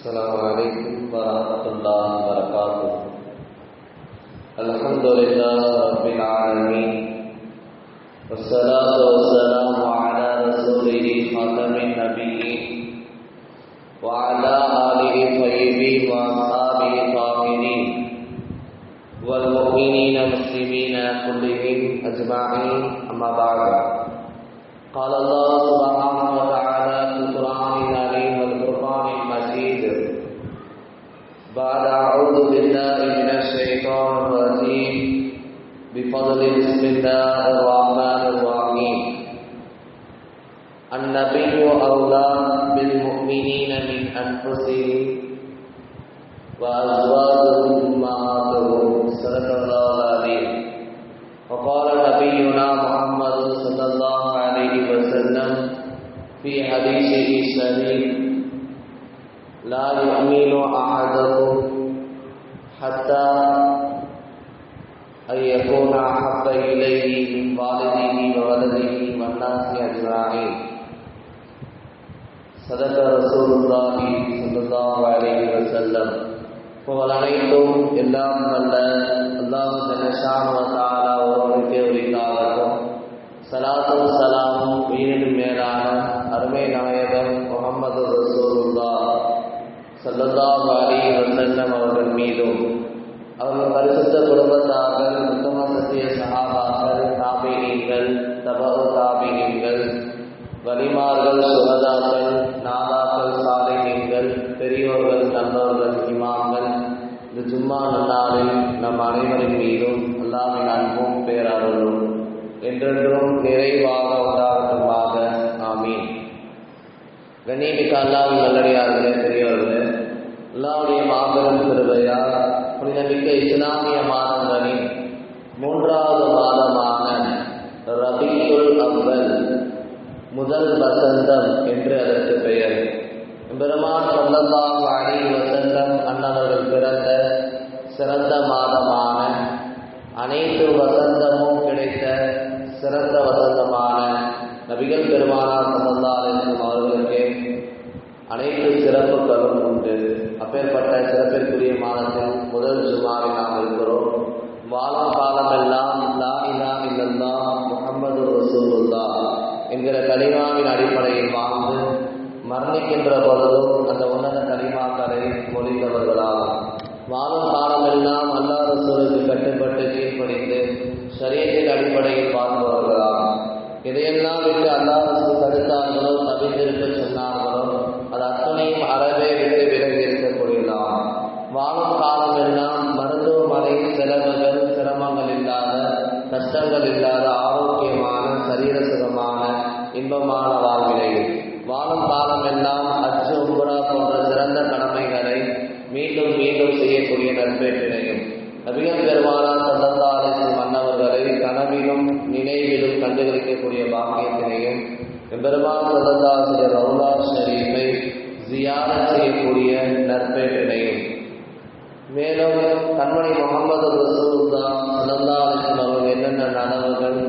السلام علیکم ورحمۃ اللہ وبرکاتہ الحمد رب العالمین والصلاة والسلام على رسوله خاتم النبیین وعلى آله طیبین وأصحابه طاهرین والمؤمنین مسلمین كلهم أجمعین أما بعد، قال الله سبحانه بسم الله الرحمن الرحيم النبي أولى بالمؤمنين من أنفسهم وأزواجهم أمهاتهم صدق الله العظيم وقال نبينا محمد صلى الله عليه وسلم في حديثه الشريف لا يؤمن أحدكم حتى أن يكون صدق رسول الله صلى الله عليه وسلم புகழ் அனைத்தும் எல்லாம் வல்ல அல்லாஹ் ஜனஷானுவத்தாலா ஒருவனுக்கே உரித்தாகட்டும் சலாத்தும் சலாமும் உயிரினும் மேலான அருமை நாயகம் முகமது ரசூலுல்லா சல்லல்லாஹு அலைஹி வஸல்லம் அவர்கள் மீதும் அவர்கள் பரிசுத்த குடும்பத்தார்கள் உத்தம சத்திய சஹாபாக்கள் தாபிகீங்கள் தபகு தாபிகீங்கள் வலிமார்கள் சுகதாக்கள் நாதாக்கள் சாலைகள் பெரியோர்கள் நல்லோர்கள் இமாம்கள் இந்த ஜும்மா நன்னாளில் நம் அனைவரின் மீதும் அல்லாவின் அன்பும் பேரருளும் என்றென்றும் நிறைவாக உதாரணமாக ஆமீன். கண்ணியமிக்க அல்லாவின் நல்லடியார்களே பெரியவர்களே அல்லாவுடைய மாபெரும் திருவையால் புனிதமிக்க இஸ்லாமிய மாதங்களின் மூன்றாவது மாதமான ரபியுல் அவ்வல் முதல் வசந்தம் என்று அதற்கு பெயர். பெருமான் சொல்லல்லாஹு அலி வசந்தம் அண்ணவர்கள் பிறந்த சிறந்த மாதமான அனைத்து வசந்தமும் கிடைத்த சிறந்த வசந்தமான நபிகள் பெருமானார் சல்லல்லா என்றும் அவர்களுக்கு அனைத்து சிறப்புகளும் உண்டு. அப்பேற்பட்ட சிறப்பிற்குரிய மாதத்தில் முதல் ஜுமாவில் நாம் இருக்கிறோம். வாழும் காலமெல்லாம் லா இலா இல்லல்லா முகமது ரசூலுல்லா என்கிற கலிமாவின் அடிப்படையில் வாழ்ந்து மரணிக்கின்ற பொழுதும் அந்த உன்னத கலிமாக்களை மொழிந்தவர்களாகும் வாழும் காலமெல்லாம் அல்லாத சூழலுக்கு கட்டுப்பட்டு கீழ்ப்படித்து சரியத்தின் அடிப்படையில் வாழ்ந்தவர்களாகும் இதையெல்லாம் விட்டு அல்லாத ரசூல் தடுத்தார்களோ தவிர்த்திருக்க சொன்னார்களோ அது அத்தனையும் அறவே விட்டு விலகி இருக்கக்கூடியதாகும் வாழும் காலமெல்லாம் மருத்துவமனை செலவுகள் சிரமங்கள் இல்லாத கஷ்டங்கள் இல்லாத ஆரோக்கியமான சரீர சுகமான இன்பமான வாழ்வினை வாழும் காலம் எல்லாம் அச்சு உம்புரா போன்ற சிறந்த கடமைகளை மீண்டும் மீண்டும் செய்யக்கூடிய நற்பேற்றினையும். நபிகள் பெருமானா சந்தந்தாரிசு மன்னவர்களை கனவிலும் நினைவிலும் கண்டுகளிக்கக்கூடிய பாக்கியத்தினையும் பெருமான் சந்தந்தாசிய ரவுலா ஷரீஃபை ஜியான செய்யக்கூடிய நற்பேற்றினையும். மேலும் கண்மணி முகமது ரசூல்லா சல்லல்லாஹு அவர்கள் என்னென்ன நனவுகள்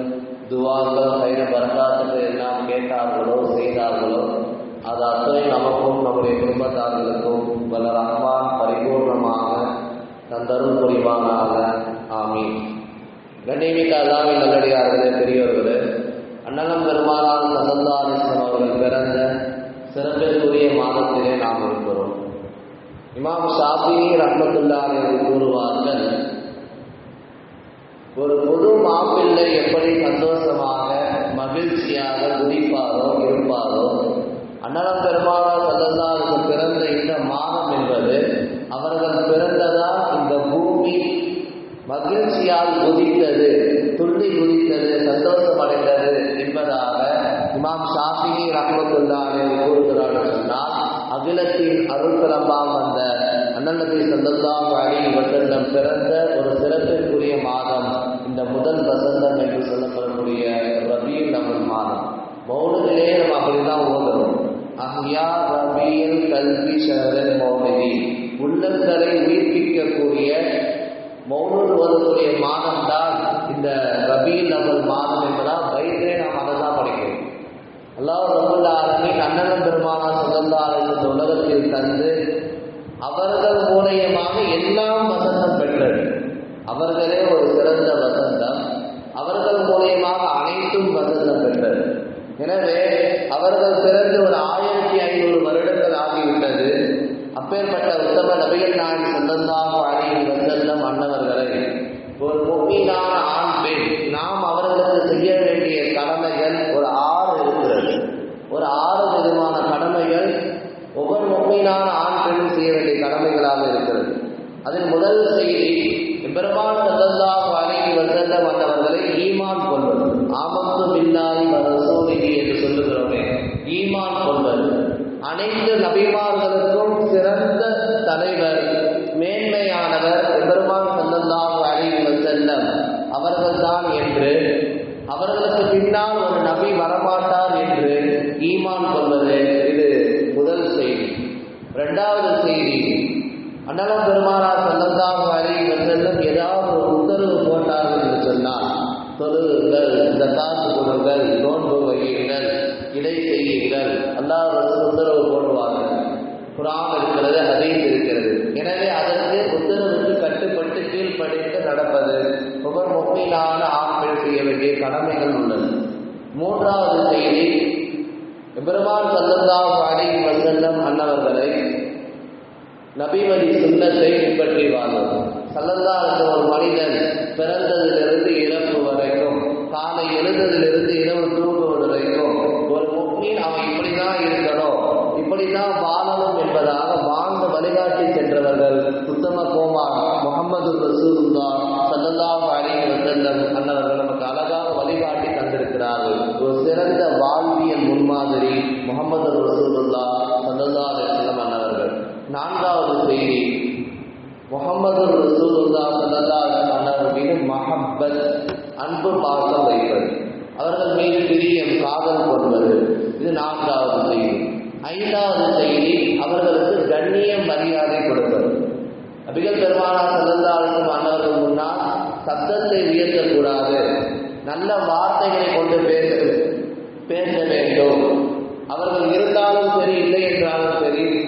துவாங்கள் கைத பரகாத்துகள் அது அத்தனை நமக்கும் நம்முடைய குடும்பத்தார்களுக்கும் வல்ல ரஹ்மான் பரிபூர்ணமாக தந்தரும் புரிவானாக. ஆமீன். கண்ணியமிக்க அல்லாவின் நல்லடியார்களே பெரியவர்களே அண்ணலம் பெருமானான சல்லல்லாஹு அவர்கள் பிறந்த சிறப்பிற்குரிய மாதத்திலே நாம் இருக்கிறோம். இமாம் ஷாஃபி என்று கூறுவார்கள் ஒரு முழு மாப்பிள்ளை எப்படி சந்தோஷமாக மகிழ்ச்சியாக குதிப்பாரோ இருப்பாரோ அண்ணலம் பெருமானா சல்லல்லாவுக்கு பிறந்த இந்த மாதம் என்பது அவர்கள் பிறந்ததால் இந்த பூமி மகிழ்ச்சியால் குதித்தது துள்ளி குதித்தது சந்தோஷம் அடைந்தது என்பதாக இமாம் ஷாஃபி ரஹமத்துல்லாஹி கூறுகிறார்கள் சொன்னால் அகிலத்தின் அருள்பிரம்பாம் வந்த அண்ணநபி சல்லல்லாஹு அலி வசந்தம் பிறந்த ஒரு சிறப்பிற்குரிய மாதம் இந்த முதல் வசந்தம் என்று சொல்லப்படக்கூடிய ரபியுல் நம்ம மாதம். மௌனத்திலே நம்ம அப்படிதான் ஓதணும் அஹ்யா ரபியல் கல்வி ஷரன் மௌனதி உள்ளங்களை உயிர்ப்பிக்கக்கூடிய மௌனூர் ஓதக்கூடிய மாதம் தான் இந்த ரபியுல் அவள் மாதம் என்பதால் வயிற்றே நாம் அதை தான் படிக்கிறோம். அல்லாஹ் ரபுல் ஆலமி அண்ணன் பெருமானா சொல்லல்லா இந்த உலகத்தில் தந்து அவர்கள் மூலியமாக எல்லாம் வசந்தம் பெற்றது. அவர்களே ஒரு சிறந்த வசந்தம். அவர்கள் மூலியமாக அனைத்தும் வசந்தம் பெற்றது. எனவே அவர்கள் பிறந்து ஒரு ஆயிரத்தி ஐநூறு வருடங்கள் ஆகிவிட்டது. அப்பேற்பட்ட உத்தம நபிகள் நாயகி சல்லல்லாஹு அலைஹி வஸல்லம் அன்னவர்களை ஒரு முக்கியமான ஆண் பெண். நாம் அவர்கள் நபிமதி சுண்ணத்தை பின்பற்றி வாழ்வது சல்லல்லா என்ற ஒரு மனிதன் பிறந்ததிலிருந்து இறப்பு வரைக்கும் காலை எழுந்ததிலிருந்து இரவு தூங்குவது வரைக்கும் ஒரு முக்மீன் அவன் இப்படிதான் இருக்கணும் இப்படிதான் வாழணும் என்பதாக வாழ்ந்து வழிகாட்டி சென்றவர்கள் உத்தம கோமார் முகமது ரசூலுல்லா சல்லல்லாஹு அலைஹி வஸல்லம் அன்னவர்கள் நமக்கு அழகாக வழிகாட்டி தந்திருக்கிறார்கள். ஒரு சிறந்த வாழ்வியல் முன்மாதிரி முகமது ரசூலுல்லா சல்லல்லாஹு நான்காவது செய்தி. முகமது ரசூலுல்லா சல்லல்லாஹு அலைஹி மீது மஹப்பத் அன்பு பாசம் வைப்பது. அவர்கள் மீது பிரியம் காதல் கொள்வது. இது நான்காவது செய்தி. ஐந்தாவது செய்தி அவர்களுக்கு கண்ணிய மரியாதை கொடுப்பது. மிக பெருமானா செல்லந்தாலும் அன்னவர்கள் முன்னால் சத்தத்தை உயர்த்தக்கூடாது. நல்ல வார்த்தைகளை கொண்டு பேச பேச வேண்டும். அவர்கள் இருந்தாலும் சரி இல்லை என்றாலும் சரி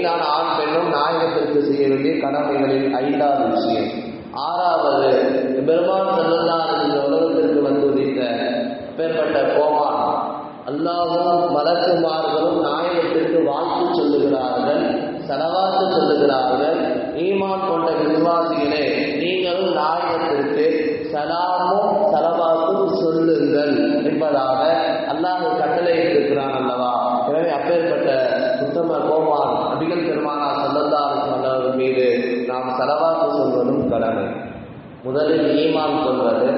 மும்மீனான ஆண் பெண்ணும் நாயகத்திற்கு செய்ய வேண்டிய கடமைகளில் ஐந்தாவது விஷயம். ஆறாவது பெருமான் செல்லல்லான் இந்த உலகத்திற்கு வந்து உதித்த பேர்பட்ட கோமான் அல்லாவும் மலக்குமார்களும் நாயகத்திற்கு வாழ்த்து சொல்லுகிறார்கள் செலவாத்து சொல்லுகிறார்கள். ஈமான் கொண்ட விசுவாசிகளே நீங்களும் நாயகத்திற்கு சலாமும் செலவாத்தும் சொல்லுங்கள் என்பதாக அல்லாஹ் கட்டளை இருக்கிறான் அல்லவா? எனவே அப்பேற்பட்ட உத்தம கோமான் அபிகள் பெருமானா சல்லல்லாஹு மன்னவர் மீது நாம் செலவாக்கு சொல்வதும் கடமை. முதலில் ஈமான் கொள்வது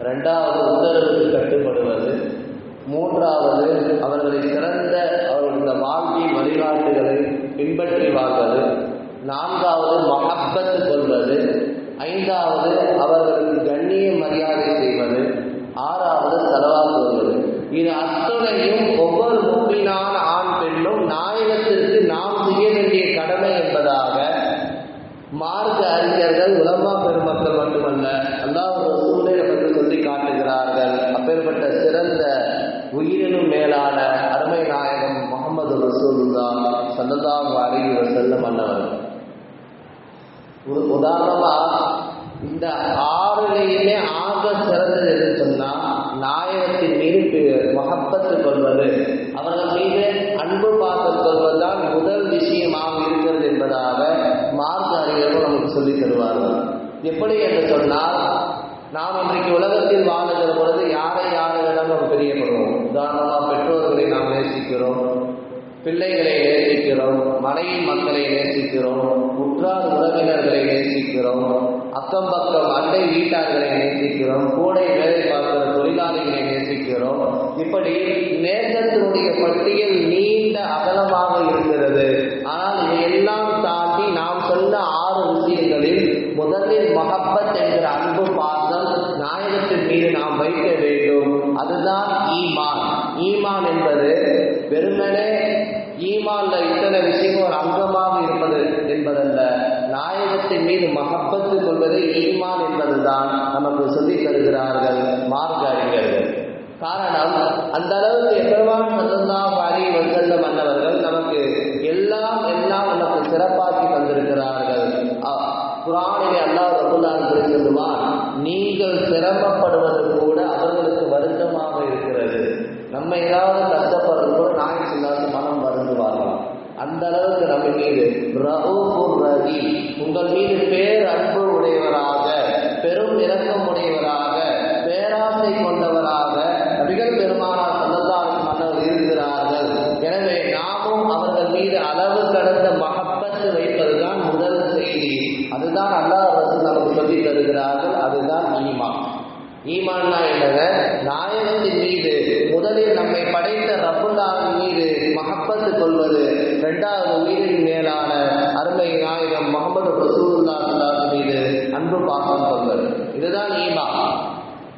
ரெண்டாவது உத்தரவுக்கு கட்டுப்படுவது மூன்றாவது அவர்களை சிறந்த அவர்களுடைய வாழ்க்கை வழிகாட்டுகளை பின்பற்றி வாழ்வது நான்காவது மகப்பத்து கொள்வது ஐந்தாவது அவர்களுக்கு கண்ணிய மரியாதை செய்வது ஆறாவது செலவா சொல்வது இது அத்தனையும் ஒவ்வொரு முக்கியமான ஆண் பெண்ணும் நாயகத்திற்கு நாம் செய்ய வேண்டிய கடமை என்பதாக மார்க்க அறிஞர்கள் உலமா பெருமக்கள் மட்டுமல்ல அல்லாஹ் ரசூலை நமக்கு சொல்லி காட்டுகிறார்கள். அப்பேற்பட்ட சிறந்த உயிரினும் மேலான அருமை நாயகம் முகமது ரசூலுல்லா சந்ததாம் அலைஹி செல்ல மன்னவர் ஒரு உதாரணமா இந்த ஆறுலையுமே ஆக சிறந்தது சொன்னால் நாம் இன்றைக்கு உலகத்தில் வாழுகிற பொழுது யாரை யாரிடம் நாம் பிரியப்படுவோம்? உதாரணமாக பெற்றோர்களை நாம் நேசிக்கிறோம் பிள்ளைகளை நேசிக்கிறோம் மனைவி மக்களை நேசிக்கிறோம் உற்றார் உறவினர்களை நேசிக்கிறோம் அக்கம் பக்கம் அண்டை வீட்டார்களை நேசிக்கிறோம் கூடை வேலை பார்க்கிற தொழிலாளிகளை நேசிக்கிறோம். இப்படி நேசத்தினுடைய பட்டியல் நீண்ட அகலமாக இருக்கிறது. ஆனால் இதையெல்லாம் தாண்டி நாம் சொன்ன ஆறு விஷயங்களில் முதலில் மகப்பத் என்கிற அன்பு பாசம் நாயகத்தின் மீது நாம் வைக்க வேண்டும். அதுதான் ஈமான். ஈமான் என்பது வெறுமனே ஈமான்ல இத்தனை விஷயம் ஒரு அங்கமாக இருப்பது என்பதல்ல. நாயகத்தின் மீது மகப்பத்து கொள்வது ஈமான் என்பதுதான் நமக்கு சொல்லித் தருகிறார்கள் மார்க்க அறிஞர்கள் காரணம் அந்த அளவுக்கு எவ்வளவான் சல்லல்லாஹு பாரி வஸல்லம் அன்னவர்கள் நமக்கு எல்லாம் எல்லாம் நமக்கு சிறப்பாக்கி தந்திருக்கிறார்கள் குரானிலே அல்லாஹ் ரபுல்லான் சொல்லுவான் நீங்கள் சிரமப்படுவது கூட அவர்களுக்கு வருத்தமாக இருக்கிறது. நம்ம ஏதாவது கஷ்டப்படுறது கூட நாய் சொல்லாத மனம் வருந்துவார்களாம் அந்த அளவுக்கு நம்ம மீது ரவி உங்கள் மீது பேர் அன்பு உடையவராக பெரும் இரக்கம் உடையவராக பேராசை கொண்டவராக நபிகள் பெருமானார் சல்லல்லாஹு மன்னர்கள் இருக்கிறார்கள் எனவே நாமும் அவர்கள் மீது அளவு கடந்த மகப்பத்து வைப்பதுதான் முதல் செய்தி அதுதான் அல்லாஹ் ரசூல் நமக்கு சொல்லி தருகிறார்கள் அதுதான் ஈமான் ஈமான்னா என்னங்க நாயகத்தின் மீது முதலில் நம்மை படைத்த ரப்புல்லாவின் மீது மகப்பத்து கொள்வது இரண்டாவது உயிரின் மேலான அருமை நாயகம் முகமது ரசூலுல்லா மீது அன்பு பாசம் கொள்வது. இதுதான் ஈமா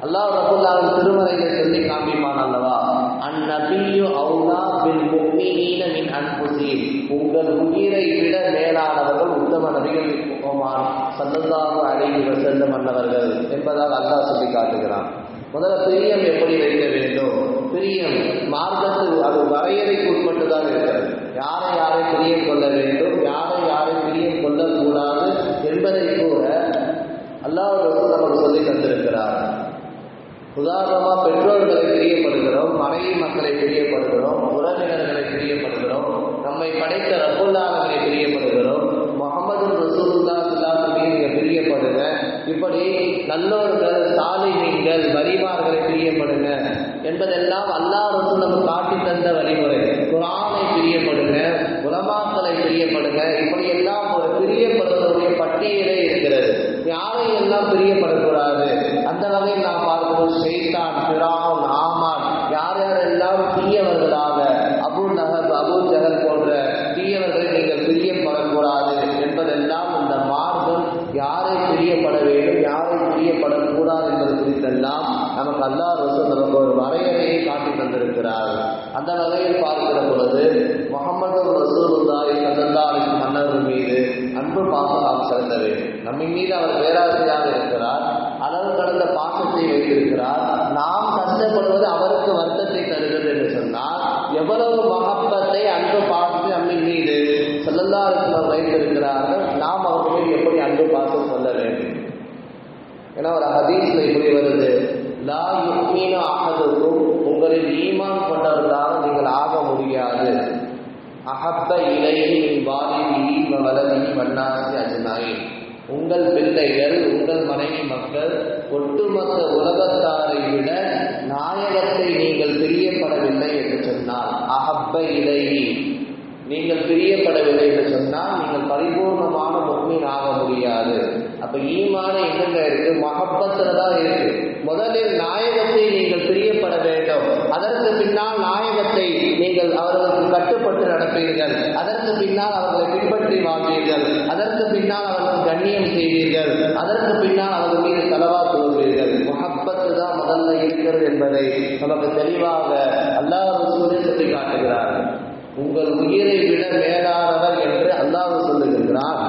அல்லாஹ் ரபுல்லாவின் திருமறையில சொல்லி காமிப்பான் அல்லவா? அந்நபியு அவுலா பின் முஃமினீன மின் அன்புசி. உங்கள் உயிரை விட மேலானவர்கள் உத்தம நபிகள் முகமான் சல்லல்லாஹு அலைஹி வஸல்லம் அன்னவர்கள் என்பதால் அல்லாஹ் சொல்லி காட்டுகிறான். முதல்ல பிரியம் எப்படி வைக்க வேண்டும்? பிரியம் மார்க்கத்தில் அது வரையறைக்கு உட்பட்டுதான் இருக்கிறது. யாரை யாரை பிரியம் கொள்ள வேண்டும்? யாரை யாரை பிரியம் கொள்ளக்கூடாது என்பதை கூட அல்லாஹ் நமக்கு சொல்லி தந்திருக்கிறார். உதாரணமா பெற்றோர்களை பிரியப்படுகிறோம் மனைவி மக்களை பிரியப்படுகிறோம் உறவினர்களை பிரியப்படுகிறோம் நம்மை படைத்த ரப்புல்லானவரை பிரியப்படுகிறோம் முகமது ரசூல்லா இப்படி நல்லோர்கள் சாலிஹீன்கள் வரிமார்களை பிரியப்படுங்க என்பதெல்லாம் அல்லாஹ் நமக்கு காட்டி தந்த வழிமுறை. குரானை பிரியப்படுங்க உலமாக்களை பிரியப்படுங்க. இப்படி எல்லாம் ஒரு பிரியப்படுவதற்குரிய பட்டியலே இருக்கிறது. யாரை எல்லாம் பிரியப்படக்கூடாது? அந்த வகையில் நாம் பார்க்கிறோம் செய்தான் பிரான் ஆமான். யார் யாரெல்லாம் தீயவர்களாக பார்க்கிற பொழுது முகமது ரசூலுல்லாஹி ஸல்லல்லாஹு மன்னர் மன்னர்கள் மீது அன்பு பாசம் நாம் செலுத்த வேண்டும். நம்மின் மீது அவர் பேராசையாக இருக்கிறார் அளவு கடந்த பாசத்தை வைத்திருக்கிறார். நாம் கஷ்டப்படுவது அவருக்கு வருத்தத்தை தருகிறது என்று சொன்னால் எவ்வளவு மகப்பத்தை அன்பு பாசத்தை நம்மை மீது செல்லல்லாருக்கு வைத்திருக்கிறார்கள் நாம் அவர்கள் மீது எப்படி அன்பு பாசம் சொல்ல வேண்டும்? ஏன்னா ஒரு ஹதீஸ்ல இப்படி வருது. லா யுக்மீன அகதுக்கும் உங்களில் ஈமான் கொண்டவர்களாக நீங்கள் ஆக முடியாது. அகப்ப இலையில் மின் வாலிபிஹி வ வலதிஹி உங்கள் பிள்ளைகள் உங்கள் மனைவி மக்கள் ஒட்டுமொத்த உலகத்தாரை விட நாயகத்தை நீங்கள் பிரியப்படவில்லை என்று சொன்னால் அகப்ப இலையில் நீங்கள் பிரியப்படவில்லை என்று சொன்னால் நீங்கள் பரிபூர்ணமான முக்மீன் ஆக முடியாது. அப்ப ஈமான என்னங்க இருக்கு? மகப்பத்துல தான் இருக்கு. முதலில் நாயகத்தை நீங்கள் பிரியப்பட வேண்டும். அதற்கு பின்னால் நாயகத்தை நீங்கள் அவர்களுக்கு கட்டுப்பட்டு நடப்பீர்கள். அதற்கு பின்னால் அவர்களை பின்பற்றி வாழ்வீர்கள். அதற்கு பின்னால் அவர்களுக்கு கண்ணியம் செய்வீர்கள். அதற்கு பின்னால் அவர்கள் மீது செலவா கொள்வீர்கள் மகப்பத்து தான் முதல்ல இருக்கிறது என்பதை நமக்கு தெளிவாக அல்லாஹ் ரசூலே சொல்லி காட்டுகிறார்கள் உங்கள் உயிரை விட மேலானவர் என்று அல்லாஹ் சொல்லுகிறான்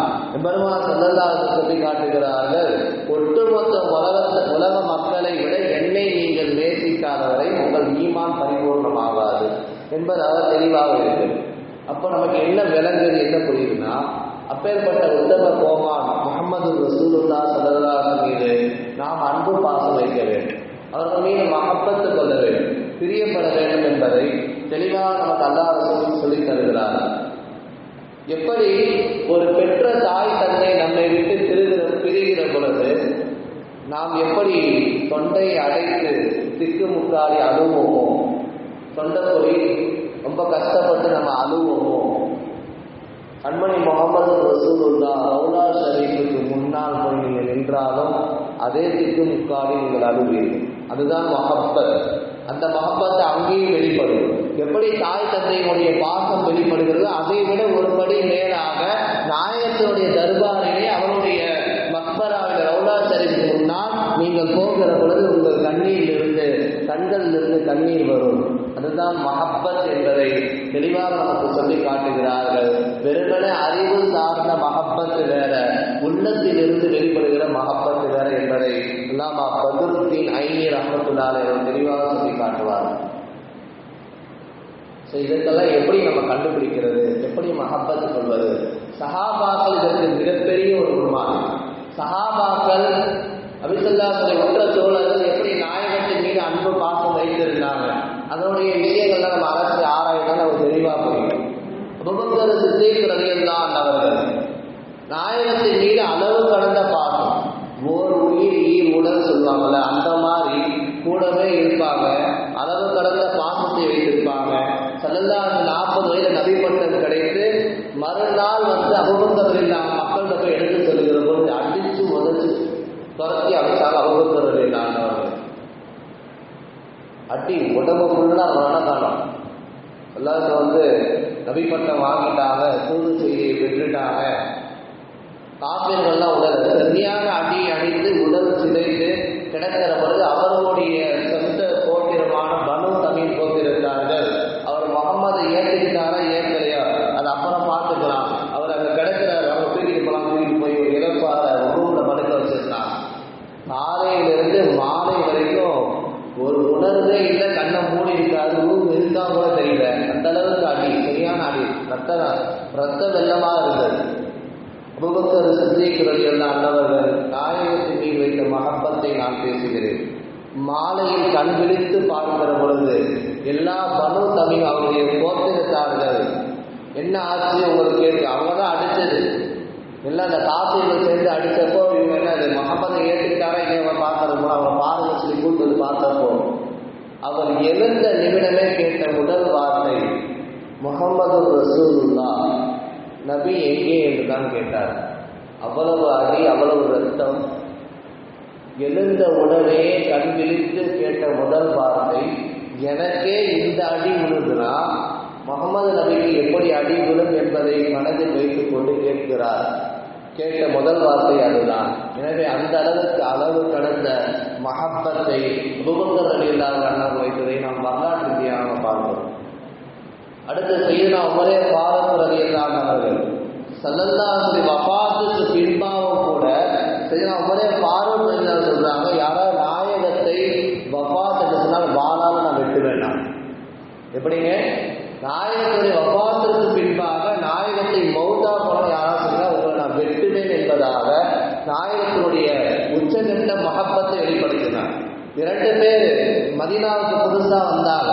பெருமான் சல்லல்லாஹு சொல்லி காட்டுகிறார்கள் ஒட்டுமொத்த உலக உலக மக்களை விட என்னை நீங்கள் நேசிக்காதவரை உங்கள் ஈமான் பரிபூர்ணமாகாது என்பது அவர் தெளிவாக இருக்கு. அப்போ நமக்கு என்ன விளங்குது என்ன புரியுதுன்னா அப்பேற்பட்ட உத்தம கோமான் முகமது ரசூலுல்லா சல்லல்லாஹு மீது நாம் அன்பு பாசம் வைக்க வேண்டும். அவர்கள் மீது மகப்பத்து கொள்ள வேண்டும். பிரியப்பட வேண்டும் என்பதை தெளிவாக நமக்கு அல்லாஹ் சொல்லித் தருகிறார். எப்படி ஒரு பெற்ற தாய் தன்னை நம்மை விட்டு திருகிற பிரிகிற பொழுது நாம் எப்படி தொண்டை அடைத்து திக்குமுக்காடி அழுவோமோ தொண்டைப்பொறி ரொம்ப கஷ்டப்பட்டு நம்ம அழுவோமோ கண்மணி முகமது ரசூலுல்லா ரவுலா ஷரீஃபுக்கு முன்னால் போய் நீங்கள் நின்றாலும் அதே திக்கு முக்காடி நீங்கள் அழுவீர்கள். அதுதான் மஹப்பத் அந்த மஹப்பத் அங்கேயும் வெளிப்படும். எப்படி தாய் தந்தையினுடைய பாசம் வெளிப்படுகிறதோ அதை விட ஒரு படி மேலாக நாயகத்தினுடைய தர்பாரிலே அவருடைய மக்பராவில் ரவுலா ஷரீஃபுக்கு முன்னால் நீங்கள் போகிற பொழுது உங்கள் கண்ணீரிலிருந்து கண்களிலிருந்து கண்ணீர் வரும். அதுதான் மஹப்பத் என்பதை தெளிவாக நமக்கு சொல்லி காட்டுகிறார்கள். வெறுமனே அறிவு சார்ந்த மஹப்பத்து வேற உள்ளத்திலிருந்து வெளிப்படுகிற மஹப்பத்து வேற என்பதை அல்லாமா பதுருத்தீன் ஐநீர் அஹமத்துல்லாலை தெளிவாக சொல்லி காட்டுவார்கள். ஸோ இதற்கெல்லாம் எப்படி நம்ம கண்டுபிடிக்கிறது? எப்படி மஹப்பத் சொல்வது? சஹாபாக்கள் இதற்கு மிகப்பெரிய ஒரு உருமானம் சஹாபாக்கள் சொல்லி உற்ற தோழர்கள் எப்படி நாயகத்தின் மீது அன்பு பாசம் வைத்திருந்தாங்க? அதனுடைய விஷயங்கள்லாம் நம்ம அரசு ஆராய்ந்தால் நமக்கு தெளிவாக புரியும். அபுபக்கர் சித்திக் ரலியல்லான் அவர்கள் நாயகத்தை மீது அளவு கடந்த பாசம் ஓர் உயிர் ஈர் உடல் சொல்லுவாங்கல்ல அந்த மாதிரி கூடவே இருப்பாங்க அளவு கடந்த பாசத்தை வைத்திருப்பாங்க சல்லல்லாஹு நாற்பது வயது நபி பட்டம் கிடைத்து மறுநாள் வந்து அபுபக்கர் இல்லாம மக்கள்கிட்ட போய் எடுத்து சொல்லுகிற போது அடிச்சு உதச்சு துரத்தி அமைச்சாங்க அபுபக்கர் இல்லாதவர்கள் அடி உடம்பு மனதானம் எல்லாருக்கும் வந்து நபிப்பட்டம் வாங்கிட்டாங்க தூது செய்தியை பெற்றுட்டாங்க. காப்பீர்கள்லாம் உடல் சரியாக அடி அடித்து உடல் சிதைத்து கிடக்கிற பொழுது அவர்களுடைய சொந்த கோத்திரமான பனு தமிழ் கோத்திருந்தார்கள் அவர் முகமது ஏற்றுக்கிட்டாரா ஏற்கலையா அது அப்புறம் பார்த்துக்கலாம். அவர் அங்கே கிடக்கிறார் அவங்க தூக்கிட்டு போகலாம் தூக்கிட்டு போய் ஒரு இழப்பார ரூம்ல படுக்க வச்சிருந்தாங்க காலையிலிருந்து மாலை வரைக்கும் ஒரு உணர்வே இல்லை கண்ணை மூடி இருக்காது ரூம் இருக்கா கூட தெரியல. அந்த அளவுக்கு அடி சரியான அடி. ரத்த ரத்த வெள்ளமா இருந்தது. அபுபக்கர் சித்திக் எல்லாம் அன்னவர்கள் நாயகத்தின் மீது வைத்த மகப்பத்தை நான் பேசுகிறேன். மாலையில் கண் விழித்து பார்க்கிற பொழுது எல்லா பனு தமிழ் அவருடைய கோத்திரத்தார்கள் என்ன ஆச்சு? உங்களுக்கு கேட்டு அவங்க தான் அடிச்சது. எல்லாம் அந்த காசைகள் சேர்ந்து அடித்தப்போ இவங்க என்ன அது மகப்பதை ஏற்றுக்கிட்டாரா இவங்க பார்க்கறது போல அவன் பாருங்க சொல்லி கூட்டு பார்த்தப்போ அவர் எழுந்த நிமிடமே கேட்ட முதல் வார்த்தை முகமது ரசூலுல்லா நபி எங்கே என்று தான் கேட்டார். அவ்வளவு அடி அவ்வளவு ரத்தம். எழுந்த உடனே கண் விழித்து கேட்ட முதல் வார்த்தை எனக்கே இந்த அடி விழுதுனா முகமது நபிக்கு எப்படி அடி விழும் என்பதை மனதில் வைத்துக் கொண்டு கேட்கிறார். கேட்ட முதல் வார்த்தை அதுதான். எனவே அந்த அளவுக்கு அளவு கடந்த மகப்பத்தை உபபக்கர் இல்லாத அண்ணர் வைத்ததை நாம் வரலாற்று ரீதியாக பார்க்கிறோம். அடுத்து செய்யனா உமரே பாரத் ரலி அவர்கள். சல்லல்லாஹுடைய வபாத்துக்கு பின்பாவும் கூட செய்யனா உமரே பாரத் ரலி சொல்றாங்க யாராவது நாயகத்தை வபாத் என்று சொன்னால் நான் வெட்டு வேண்டாம் எப்படிங்க? நாயகத்துடைய வபாத்திற்கு பின்பாக நாயகத்தை மௌதா படம் யாராவது சொன்னால் உங்களை நான் வெட்டுவேன் என்பதாக நாயகத்தினுடைய உச்சகட்ட மகப்பத்தை வெளிப்படுத்தினார். இரண்டு பேர் மதினாவுக்கு புதுசா வந்தாங்க.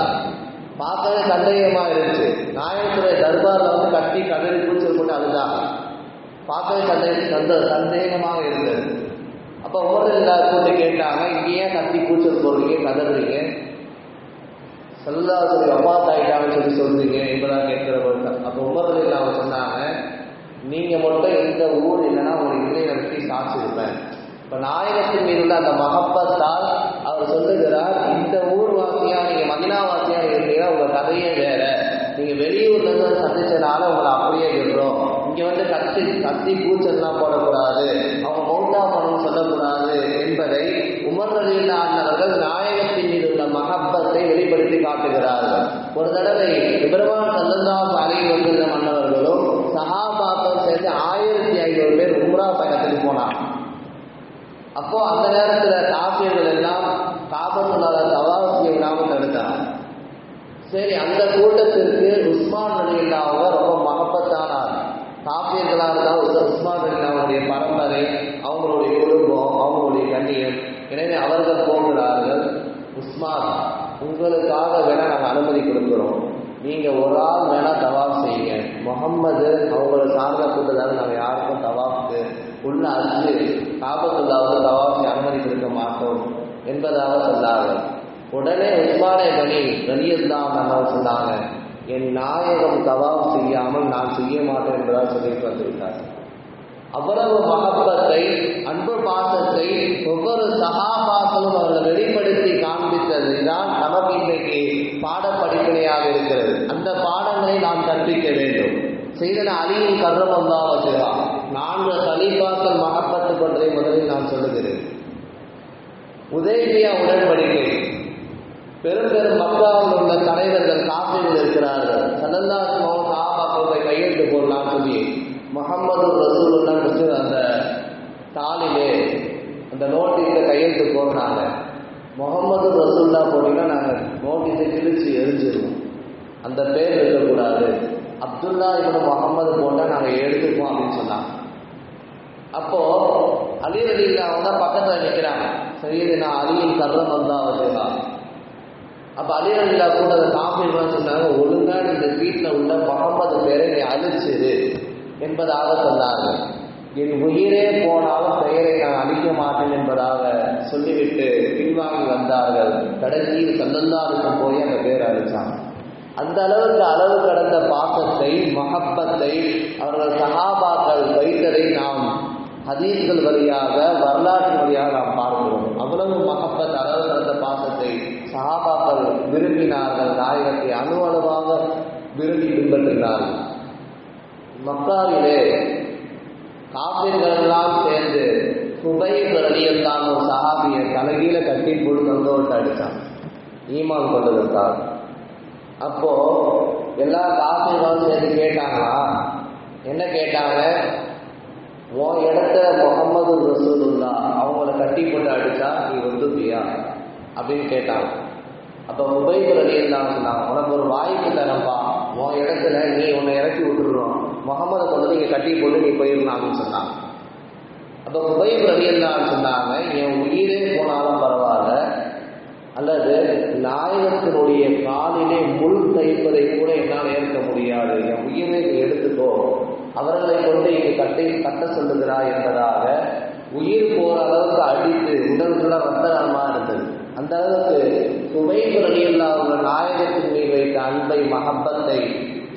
பார்க்கவே சந்தேகமா இருந்துச்சு. நாயகத்துடைய தர்பார்ல வந்து கட்டி கடலில் பூச்சல் போட்டு அழுதாங்க. பார்க்கவே சந்தேக சந்த சந்தேகமாக இருந்தது. அப்போ உமரில் கூட்டு கேட்டாங்க இங்கே ஏன் கத்தி கூச்சல் போடுறீங்க கதறீங்க சல்லாசுடைய அப்பாத் ஆயிட்டாங்கன்னு சொல்லி சொல்றீங்க இப்பதான் கேட்கிற பொழுது அப்போ உமரில் அவங்க சொன்னாங்க நீங்க மட்டும் எந்த ஊர் இல்லைன்னா ஒரு இல்லை நடத்தி சாட்சி இருப்பேன் இப்ப நாயகத்தின் மீது உள்ள அந்த மகப்பத்தால் அவர் சொல்லுகிறார் இந்த ஊர் வாசியா நீங்க மதினா வாசியா இருந்தீங்கன்னா உங்க கதையே வேற. நீங்க வெளியூர்ல இருந்து சந்திச்சனால உங்களை அப்படியே சொல்றோம் இங்க வந்து கத்தி கத்தி கூச்சல்லாம் போடக்கூடாது. அவங்க பணம் சொல்லக்கூடாது என்பதை உமர் ரலீலா அண்ணவர்கள் நாயகத்தின் மீது உள்ள மகப்பத்தை வெளிப்படுத்தி காட்டுகிறார்கள். ஒரு தடவை பெருமான் சல்லல்லாஹு அலைஹி வந்திருந்த மன்னவர்களும் சஹாபாக்கள் சேர்ந்து ஆயிரத்தி ஐநூறு பேர் உம்ரா பயணத்துக்கு போனாங்க. அப்போ அந்த நேரத்துல காப்பியர்கள் எல்லாம் காபத்துள்ளாத தவாசிய விடாமல் தடுத்தாங்க சரி அந்த கூட்டத்திற்கு உஸ்மான் அலில்லா அவங்க ரொம்ப மகப்பத்தானார். காப்பியர்களாக இருந்தால் உஸ்மான் அலில்லாவுடைய பரம்பரை அவங்களுடைய அவர்கள் போகிறார்கள் உஸ்மான் உங்களுக்காக வேணா நாங்கள் அனுமதி கொடுக்குறோம். நீங்க ஒரு ஆள் வேணா தவாப் செய்யுங்க. முகம்மது அவங்கள சார்ந்த கூட்டத்தால் நாங்கள் யாருக்கும் தவாப்க்கு உள்ள அச்சு காபத்துள்ளாவது தவாப்க்கு அனுமதி கொடுக்க மாட்டோம் என்பதாக சொன்னார்கள். உடனே உஸ்மானே பணி ரலியல்லாம் நம்ம சொன்னாங்க என் நாயகம் தவாப் செய்யாமல் நான் செய்ய மாட்டேன் என்பதாக சொல்லிட்டு வந்துவிட்டார் அவ்வளவு மகப்பத்தை அன்பு பாசத்தை ஒவ்வொரு சகாபாக்களும் அவர்கள் வெளிப்படுத்தி காண்பித்தது. தான் நமக்கு இன்றைக்கு பாடப்படிப்பினையாக இருக்கிறது. அந்த பாடங்களை நாம் கற்பிக்க வேண்டும். செய்தன அலியின் கர்ணம் வந்தா வச்சுரா நான்கு கலீஃபாக்கள் மகப்பத்து பற்றி முதலில் நான் சொல்லுகிறேன். உதயபியா உடன்படிக்கை. பெரும் பெரும் மக்காவில் உள்ள தலைவர்கள் காப்பீர்கள் இருக்கிறார்கள். சனந்தாசன் சாபாக்களை கையெழுத்து போடலாம் சொல்லி முகமது ரசூலுல்லா முடிச்சு அந்த தாளிலே அந்த நோட்டீஸில் போடுறாங்க முகமது ரசூல்லா போனீங்கன்னா நாங்கள் நோட்டீஸை கிழிச்சு எரிஞ்சிருவோம். அந்த பேர் இருக்கக்கூடாது. அப்துல்லா இவன் முகமது போட்டால் நாங்கள் எடுத்துப்போம் அப்படின்னு சொன்னாங்க. அப்போ அலி அலி அவங்க பக்கத்தில் நிற்கிறாங்க சரி நான் அலியின் கர்ரம் வந்தா வச்சுக்கா அப்போ அலி அலிலா கூட அதை காப்பீர்லாம் சொன்னாங்க. ஒழுங்கா இந்த வீட்டில் உள்ள முகமது பேரை நீ அழிச்சிரு என்பதாக சொன்னாங்க. என் உயிரே போனாலும் பெயரை நான் அழிக்க மாட்டேன் என்பதாக சொல்லிவிட்டு பின்வாங்கி வந்தார்கள். கடைசியில் சல்லல்லாருக்கு போய் அந்த பேர் அழிச்சாங்க அந்த அளவுக்கு அளவு கடந்த பாசத்தை மகப்பத்தை அவர்கள் சகாபாக்கள் வைத்ததை நாம் ஹதீஸ்கள் வழியாக வரலாற்று வழியாக நாம் பார்க்கிறோம். அவ்வளவு மகப்பத் அளவு கடந்த பாசத்தை சகாபாக்கள் விரும்பினார்கள். நாயகத்தை அணு அளவாக விரும்பி பின்பற்றினார்கள். மக்காவிலே காப்பீர்களெல்லாம் சேர்ந்து குபை ரலியத்தான் ஒரு சஹாபியை தலைகீழ கட்டி போட்டு தொந்தோட்டு அடித்தான் ஈமான் கொண்டதற்காக அப்போ எல்லா காப்பீர்களும் சேர்ந்து கேட்டாங்களா? என்ன கேட்டாங்க? உன் இடத்த முகமது ரசூலுல்லா அவங்கள கட்டி போட்டு அடிச்சா நீ ஒத்துப்பியா அப்படின்னு கேட்டாங்க. அப்போ உபயோக ரலியத்தான் சொன்னாங்க உனக்கு ஒரு வாய்ப்பு தரப்பா உன் இடத்துல நீ உன்னை இறக்கி விட்டுருவான் முகமதை கொண்டு வந்து இங்கே கட்டி போட்டு நீ போயிடணும் அப்படின்னு சொன்னாங்க. அப்போ உபயோக ரலியத்தான் சொன்னாங்க என் உயிரே போனாலும் பரவாயில்ல. அல்லது நாயகத்தினுடைய காலிலே முள் தைப்பதை கூட என்னால் ஏற்க முடியாது. என் உயிரை நீ எடுத்துக்கோ. அவர்களை கொண்டு இங்கு கட்டை கட்ட சொல்லுகிறாய் என்பதாக உயிர் போற அளவுக்கு அடித்து உடல்குள்ள ரத்தனமா இருந்தது. அந்த அளவுக்கு சுமைபுரணியில் அவங்க நாயகத்தின் மீது வைத்த அன்பை மகப்பத்தை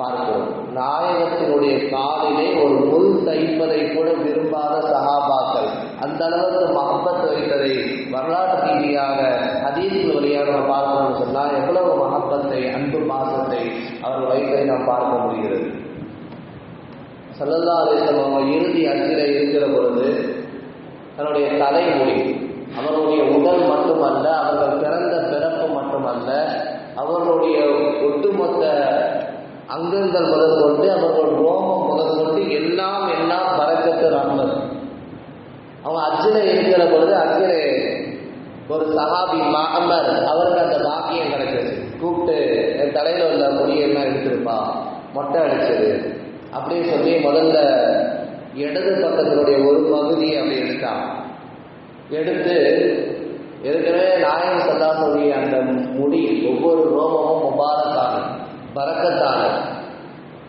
பார்க்கிறோம் நாயகத்தினுடைய காலிலே ஒரு முள் தைப்பதை கூட விரும்பாத சகாபாக்கள். அந்த அளவுக்கு மகப்பத் வைத்ததை வரலாற்று ரீதியாக அதீஸ்கள் வழியாக நம்ம பார்க்கணும்னு சொன்னால் எவ்வளவு மகப்பத்தை அன்பு பாசத்தை அவர் வைத்ததை நாம் பார்க்க முடிகிறது. சல்லல்லா அலிஸ்லம் அவங்க இறுதி அஞ்சில இருக்கிற பொழுது தன்னுடைய தலைமொழி அவருடைய உடல் மட்டுமல்ல அவர்கள் பிறந்த பிறப்பு மட்டுமல்ல அவர்களுடைய ஒட்டுமொத்த அங்கங்கள் முதல் கொண்டு அவர்கள் ரோமம் முதல் கொண்டு எல்லாம் எல்லாம் பறக்கத்து ரஹ்மத் அவன் அச்சில இருக்கிற பொழுது அச்சில ஒரு சஹாபி மஹமர் அவருக்கு அந்த பாக்கியம் கிடைச்சது. கூப்பிட்டு என் தலையில் உள்ள முடியெல்லாம் எடுத்திருப்பா? மொட்டை அடிச்சது. அப்படின்னு சொல்லி முதல்ல இடது பக்கத்தினுடைய ஒரு பகுதியை அப்படி எடுத்தான். எடுத்து ஏற்கனவே நாயகம் சல்லாசனுடைய அந்த முடி ஒவ்வொரு ரோமமும் முபாரக்காகும் பறக்கத்தான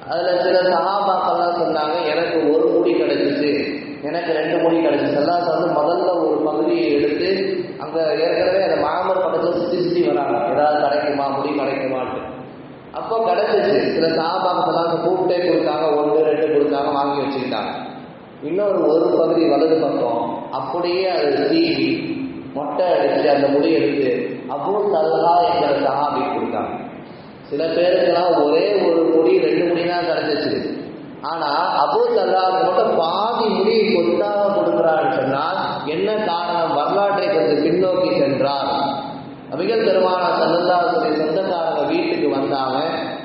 அதில் சில சகாபாக்கள்லாம் சொன்னாங்க எனக்கு ஒரு முடி கிடைச்சிச்சு. எனக்கு ரெண்டு முடி கிடைச்சிச்சு. எல்லாம் வந்து முதல்ல ஒரு பகுதியை எடுத்து அங்கே ஏற்கனவே அந்த மாமர் பக்கத்துல சுற்றி சுற்றி வராங்க. ஏதாவது கிடைக்குமா? முடி கிடைக்குமான்ட்டு. அப்போ கிடைச்சிச்சு. சில சகாபாக்கெல்லாம் கூப்பிட்டே கொடுத்தாங்க. ஒன்று ரெண்டு கொடுத்தாங்க வாங்கி வச்சுக்கிட்டாங்க. இன்னொரு ஒரு பகுதி வலது பக்கம் அப்படியே அது தீவி மொட்டை அடித்து அந்த முடி எடுத்து அவ்வளோ தல்லா எங்களை சகாபி கொடுத்தாங்க. சில பேருக்கெல்லாம் ஒரே ஒரு முடி ரெண்டு முடி தான் கிடைச்சிச்சு ஆனா அபு தல்லா மட்டும் பாதி முடி கொத்தாக கொடுக்குறான்னு சொன்னால் என்ன காரணம் வரலாற்றை கொஞ்சம் பின்னோக்கி சென்றார் அபிகள் பெருமான சல்லல்லாவுடைய சொந்தக்காரங்க வீட்டுக்கு வந்தாங்க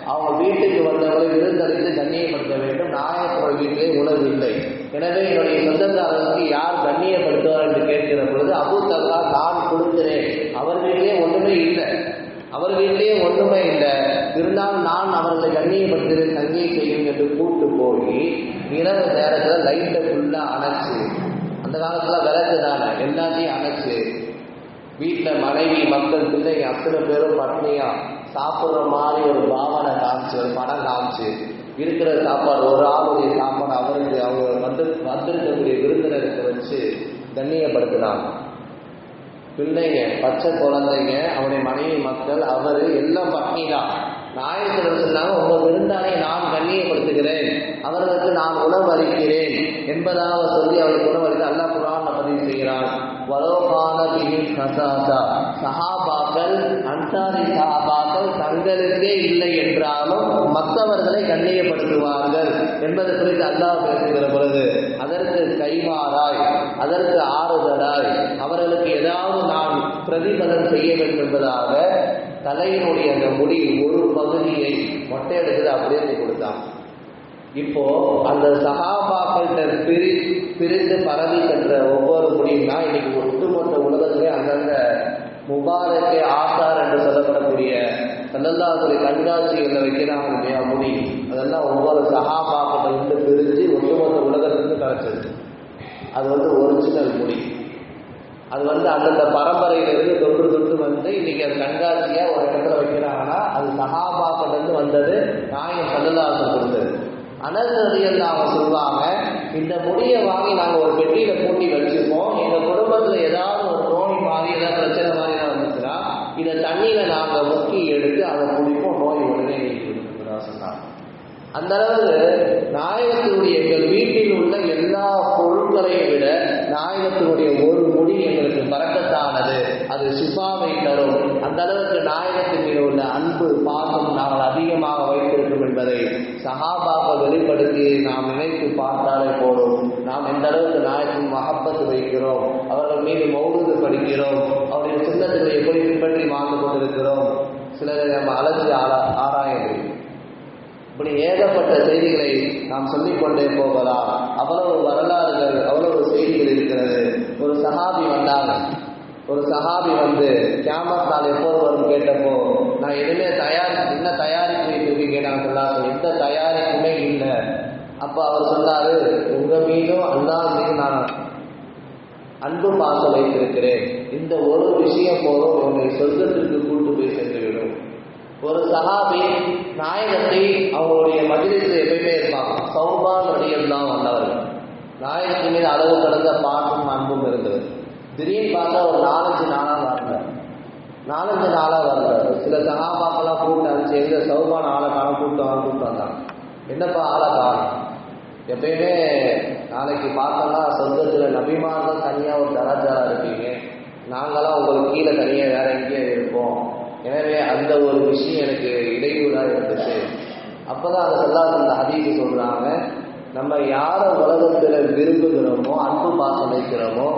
அவங்க வீட்டுக்கு வந்தவங்களை விருந்தளித்து கண்ணியப்படுத்த வேண்டும் நாயகத்தோட வீட்டிலே உணவு இல்லை எனவே என்னுடைய சொந்தக்காரருக்கு யார் கண்ணியப்படுத்துவார் என்று கேட்கிற பொழுது அபு தல்லா நான் கொடுக்கிறேன் அவர் வீட்டிலே ஒன்றுமே இல்லை அவர் வீட்டிலேயே ஒன்றுமே இல்லை இருந்தாலும் நான் அவர்களை கண்ணியப்படுத்துகிறேன் தங்கியை செய்யும் என்று கூட்டு போய் இரவு நேரத்தில் லைட்டை ஃபுல்லாக அணைச்சு அந்த காலத்தில் விளக்கு தானே எல்லாத்தையும் அணைச்சு வீட்டில் மனைவி மக்கள் பிள்ளைங்க அத்தனை பேரும் பட்னியா சாப்பிட்ற மாதிரி ஒரு பாவனை காமிச்சு ஒரு படம் காமிச்சு இருக்கிற சாப்பாடு ஒரு ஆளுடைய சாப்பாடு அவருக்கு அவங்க வந்து வந்திருக்கக்கூடிய விருந்தினருக்கு வச்சு தண்ணியப்படுத்தினாங்க பிள்ளைங்க பச்சை குழந்தைங்க அவனுடைய மனைவி மக்கள் அவர் எல்லாம் பட்னி தான் நாயத்தில் சொன்னாங்க உங்க விருந்தானை நான் கண்ணியப்படுத்துகிறேன். அவர்களுக்கு நான் உணவு அளிக்கிறேன் என்பதாக சொல்லி அவருக்கு உணவு அளித்து அல்லா குரான் பதிவு செய்கிறான். வரோபான கசாசா சஹாபாக்கள் அன்சாரி சஹாபாக்கள் தங்களுக்கே இல்லை என்றாலும் மற்றவர்களை கண்ணியப்படுத்துவார்கள் என்பது குறித்து அல்லாஹ் பேசுகிற பொழுது அதற்கு கைமாறாய் அதற்கு ஆறுதலாய் அவர்களுக்கு ஏதாவது நான் பிரதிபலன் செய்ய வேண்டும் என்பதாக தலையினுடைய அந்த முடி ஒரு பகுதியை மொட்டை எடுத்து அப்படியே கொடுத்தான். இப்போ அந்த சகாபாக்கள்கிட்ட பிரி பிரிந்து பரவி சென்ற ஒவ்வொரு முடியும்னா இன்னைக்கு ஒட்டுமொத்த உலகத்திலே அந்தந்த முபாரக்கே ஆசார் என்று சொல்லப்படக்கூடிய சல்லல்லாஹுடைய கண்காட்சிகளில் வைக்கிறாங்க இல்லையா முடி. அதெல்லாம் ஒவ்வொரு சகாபாக்கள் வந்து பிரிஞ்சு ஒட்டுமொத்த உலகத்துக்கு கிடைச்சது அது வந்து ஒரிஜினல் முடி. அது வந்து அந்தந்த பரம்பரையிலிருந்து தொன்று தொட்டு வந்து இன்னைக்கு அது கண்காட்சியாக ஒரு இடத்துல வைக்கிறாங்கன்னா அது சகாபாக்கள் வந்தது நாயம் சல்லல்லாஹு கொடுத்தது. அனசரியல் அவங்க சொல்லுவாங்க. இந்த முடியை வாங்கி நாங்கள் ஒரு பெட்டியில பூட்டி வச்சிருப்போம். எங்க குடும்பத்துல ஏதாவது ஒரு நோய் மாதிரி ஏதாவது பிரச்சனை மாதிரி தான் இருந்துச்சுன்னா இதை தண்ணியில நாங்கள் முக்கி எடுத்து அதை குடிப்போம். நோய் உடனே நீக்கி சொன்னாங்க அந்த அளவு நாயகத்தினுடைய எங்கள் வீட்டில் உள்ள எல்லா பொருட்களையும் விட நாயகத்தினுடைய ஒரு முடி எங்களுக்கு பறக்கத்தானது. அது சிபாவை தரும். அந்த அளவுக்கு நாயகத்தின் மீது உள்ள அன்பு பாசம் நாங்கள் அதிகமாக வைத்திருக்கும் என்பதை சஹாபாக வெளிப்படுத்தி நாம் நினைத்து பார்த்தாலே போதும். நாம் எந்த அளவுக்கு நாயகத்தின் மகப்பத்து வைக்கிறோம் அவர்கள் மீது மௌனது படிக்கிறோம் அவருடைய சின்னங்களை எப்படி பின்பற்றி வாழ்ந்து கொண்டிருக்கிறோம். சிலரை நம்ம அலட்சி ஆரா ஆராய முடியும் இப்படி ஏகப்பட்ட செய்திகளை நாம் சொல்லிக்கொண்டே போகலாம். அவ்வளவு வரலாறுகள் அவ்வளவு செய்திகள் இருக்கிறது. ஒரு சஹாபி வந்தாங்க ஒரு சஹாபி வந்து கேமத் நாள் எப்போது வரும்? கேட்டப்போ நான் எதுவுமே தயார் என்ன தயாரிப்பு? இருக்கீங்க நான் சொன்னாங்க எந்த தயாரிப்புமே இல்லை. அப்போ அவர் சொன்னாரு உங்க மீதும் அண்ணா மீது நான் அன்பு பாசம் வைத்திருக்கிறேன். இந்த ஒரு விஷயம் போதும் உன்னை சொர்க்கத்திற்கு கூட்டு போய் சென்று ஒரு சஹாபி நாயகத்தை அவங்களுடைய மஜிலிஸில் எப்பயுமே இருப்பாங்க. சௌபான் நடிகர் தான் வந்தவர் நாயகத்தின் மீது அளவு கடந்த பாட்டும் அன்பும் இருந்தது. திடீர்னு பார்த்தா ஒரு நாலஞ்சு நாளாக வரல நாலஞ்சு நாளாக வரல சில சகாபாக்கெல்லாம் கூப்பிட்டு அனுப்பிச்சு எங்க சௌபான் ஆளை காலம் கூப்பிட்டு வாங்க கூப்பிட்டு வந்தாங்க. என்னப்பா ஆளை காணும் எப்பயுமே நாளைக்கு பார்த்தோம்னா சொந்தத்தில் நபிமார் தான் தனியாக ஒரு தராஜாரா இருப்பீங்க. நாங்களாம் உங்களுக்கு கீழே தனியாக வேற எங்கேயே இருப்போம். எனவே அந்த ஒரு விஷயம் எனக்கு இடையூறாக இருந்துச்சு. அப்போதான் அந்த சொல்லாத அந்த ஹதீஸ் சொல்றாங்க நம்ம யாரை உலகத்தில் விரும்புகிறோமோ அன்பு பாசம் வைக்கிறோமோ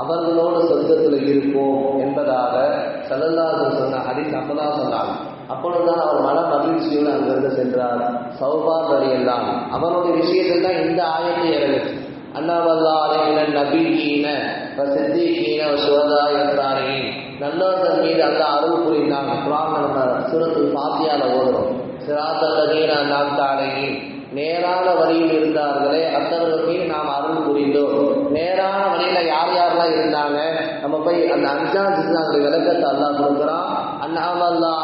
அவர்களோடு சொர்க்கத்தில் இருப்போம் என்பதாக செல்லல்லாசன் சொன்ன ஹதீஸ் அப்பதான் சொன்னாங்க. அப்பொழுதுதான் அவர் மன மகிழ்ச்சியோடு அங்கிருந்து சென்றார். சௌபார் வரியெல்லாம் அவருடைய விஷயத்தில் தான் இந்த ஆயத்தை இறங்குச்சு அண்ணாவல்லாலே நபீகீன சித்திகீன சுவதா என்றாரையின் நல்லவர்கள் மீது அந்த அருள் புரிந்தாங்க. குரான் நம்ம சுரத்து பாத்தியால ஓதுறோம். சிராத்தீன நாம் நேரான வழியில் இருந்தார்களே அத்தவர்கள் மீது நாம் அருள் புரிந்தோம். நேரான வழியில யார் யாரெல்லாம் இருந்தாங்க? நம்ம போய் அந்த அஞ்சாம் சித்தாங்க விளக்கத்தை அல்லா கொடுக்குறான். அண்ணாமல்லா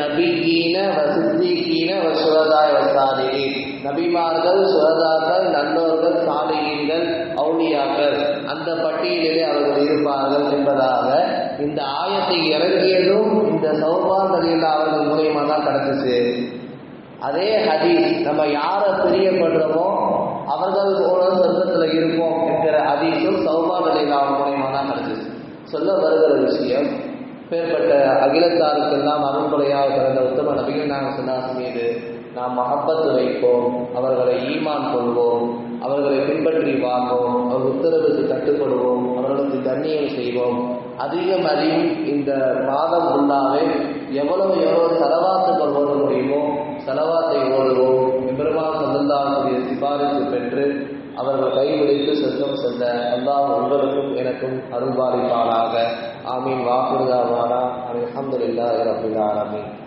நபீகீன மின வசித்திகீன வசுவதாய வசாதிகி நபிமார்கள் சுகதாக்கள் நல்லோர்கள் சாலிகீன்கள் அவுளியாக்கள் அந்த பட்டியலிலே அவர்கள் இருப்பார்கள் என்பதாக இந்த ஆயத்தை இறங்கியதும் இந்த சௌபாந்தலில் அவர்கள் மூலியமா தான் கிடைச்சிச்சு அதே ஹதீஸ் நம்ம யாரை பிரியப்படுறோமோ அவர்கள் போல சொர்க்கத்தில் இருப்போம் என்கிற ஹதீஸும் சௌபாந்தலில் அவர் மூலியமாக தான் கிடைச்சிச்சு சொல்ல வருகிற விஷயம் பேர்பட்ட அகிலத்தாருக்கெல்லாம் அருள்கொலையாக பிறந்த உத்தம நபிகள் நாங்கள் சொன்னாசு மீது நாம் மகப்பத்து வைப்போம் அவர்களை ஈமான் கொள்வோம் அவர்களை பின்பற்றி வாங்குவோம் அவர் உத்தரவுக்கு கட்டுப்படுவோம் அவர்களுக்கு தண்ணியம் செய்வோம். அதிகம் அறியும் இந்த மாதம் உள்ளாவே எவ்வளவு எவ்வளவு செலவாத்துக்கள் ஓட முடியுமோ செலவாத்தை ஓடுவோம். பெருமாள் சந்தந்தாக்கூடிய சிபாரிசு பெற்று அவர்கள் கைவிடுத்து சொர்க்கம் செல்ல அல்லாஹ் உங்களுக்கும் எனக்கும் அருள்பாலிப்பானாக. ஆமீன். வாக்குறுதாவானா அலமதுல்லா ரபுல் ஆலமீன்.